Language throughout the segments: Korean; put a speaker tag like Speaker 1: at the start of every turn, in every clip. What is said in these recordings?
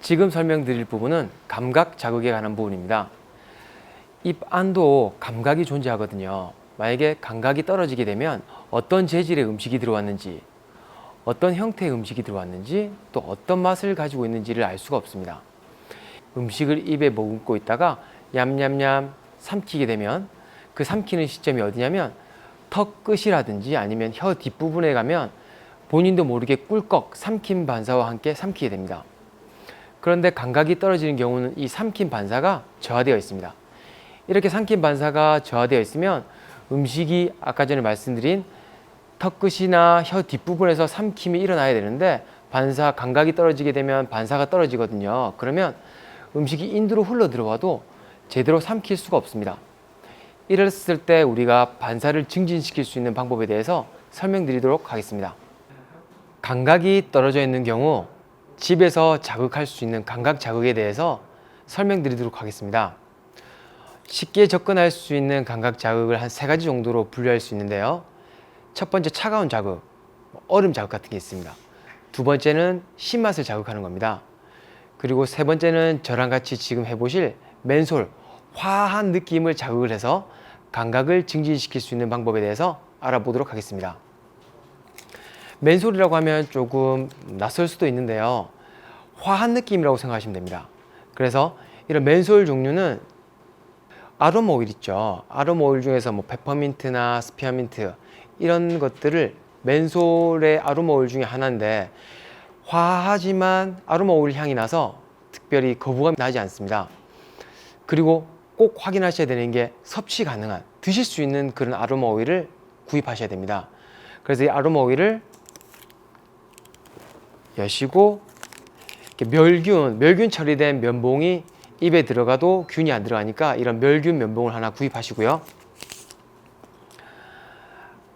Speaker 1: 지금 설명드릴 부분은 감각 자극에 관한 부분입니다. 입 안도 감각이 존재하거든요. 만약에 감각이 떨어지게 되면 어떤 재질의 음식이 들어왔는지, 어떤 형태의 음식이 들어왔는지, 또 어떤 맛을 가지고 있는지를 알 수가 없습니다. 음식을 입에 머금고 있다가 냠냠냠 삼키게 되면 그 삼키는 시점이 어디냐면 턱 끝이라든지 아니면 혀 뒷부분에 가면 본인도 모르게 꿀꺽 삼킨 반사와 함께 삼키게 됩니다. 그런데 감각이 떨어지는 경우는 이 삼킨 반사가 저하되어 있습니다. 이렇게 삼킨 반사가 저하되어 있으면 음식이 아까 전에 말씀드린 턱 끝이나 혀 뒷부분에서 삼킴이 일어나야 되는데 반사 감각이 떨어지게 되면 반사가 떨어지거든요. 그러면 음식이 인두로 흘러 들어와도 제대로 삼킬 수가 없습니다. 이랬을 때 우리가 반사를 증진시킬 수 있는 방법에 대해서 설명드리도록 하겠습니다. 감각이 떨어져 있는 경우 집에서 자극할 수 있는 감각 자극에 대해서 설명드리도록 하겠습니다. 쉽게 접근할 수 있는 감각 자극을 한 세 가지 정도로 분류할 수 있는데요. 첫 번째 차가운 자극, 얼음 자극 같은 게 있습니다. 두 번째는 신맛을 자극하는 겁니다. 그리고 세 번째는 저랑 같이 지금 해보실 맨솔, 화한 느낌을 자극을 해서 감각을 증진시킬 수 있는 방법에 대해서 알아보도록 하겠습니다. 맨솔이라고 하면 조금 낯설 수도 있는데요. 화한 느낌이라고 생각하시면 됩니다. 그래서 이런 맨솔 종류는 아로마 오일 있죠. 아로마 오일 중에서 뭐 페퍼민트나 스피어민트 이런 것들을 맨솔의 아로마 오일 중에 하나인데 화하지만 아로마 오일 향이 나서 특별히 거부감이 나지 않습니다. 그리고 꼭 확인하셔야 되는 게 섭취 가능한 드실 수 있는 그런 아로마 오일을 구입하셔야 됩니다. 그래서 이 아로마 오일을 여시고 멸균, 멸균 처리된 면봉이 입에 들어가도 균이 안 들어가니까 이런 멸균 면봉을 하나 구입하시고요.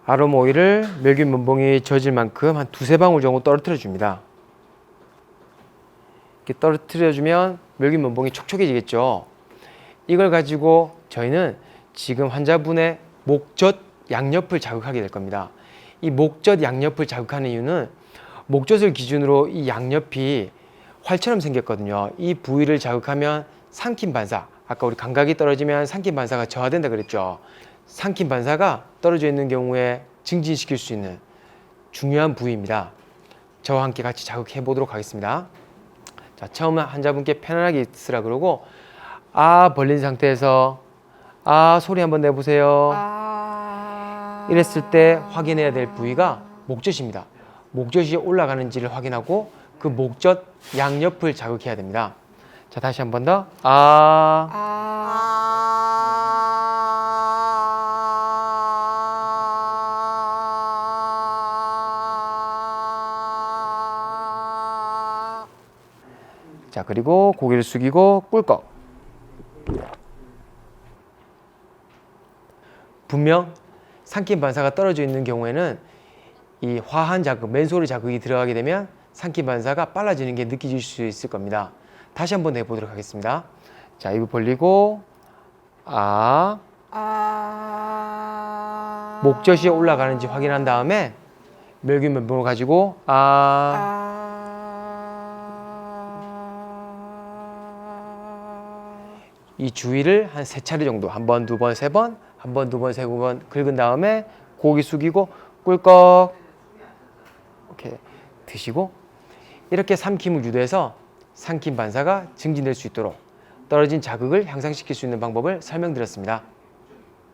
Speaker 1: 아로마 오일을 멸균 면봉이 젖을 만큼 한 두세 방울 정도 떨어뜨려 줍니다. 이렇게 떨어뜨려 주면 멸균 면봉이 촉촉해지겠죠. 이걸 가지고 저희는 지금 환자분의 목젖 양옆을 자극하게 될 겁니다. 이 목젖 양옆을 자극하는 이유는 목젖을 기준으로 이 양옆이 활처럼 생겼거든요. 이 부위를 자극하면 삼킴 반사. 아까 우리 감각이 떨어지면 삼킴 반사가 저하된다 그랬죠. 삼킴 반사가 떨어져 있는 경우에 증진시킬 수 있는 중요한 부위입니다. 저와 함께 같이 자극해 보도록 하겠습니다. 자, 처음에 환자분께 편안하게 있으라 그러고 아 벌린 상태에서 아 소리 한번 내보세요.
Speaker 2: 아...
Speaker 1: 이랬을 때 확인해야 될 부위가 목젖입니다. 목젖이 올라가는지를 확인하고 그 목젖 양옆을 자극해야 됩니다. 자 다시 한 번 더. 아
Speaker 2: 아...
Speaker 1: 자 그리고 고개를 숙이고 꿀꺽. 분명 삼킴 반사가 떨어져 있는 경우에는 이 화한 자극, 맨소리 자극이 들어가게 되면 삼킴 반사가 빨라지는 게 느껴질 수 있을 겁니다. 다시 한번 내보도록 하겠습니다. 자 입을 벌리고 아
Speaker 2: 아...
Speaker 1: 목젖이 올라가는지 확인한 다음에 멸균 면봉을 가지고 아
Speaker 2: 아...
Speaker 1: 이 주위를 한 세 차례 정도 한 번, 두 번, 세 번, 한 번, 두 번, 세 번 긁은 다음에 고기 숙이고 꿀꺽 이렇게 드시고 이렇게 삼킴을 유도해서 삼킴 반사가 증진될 수 있도록 떨어진 자극을 향상시킬 수 있는 방법을 설명드렸습니다.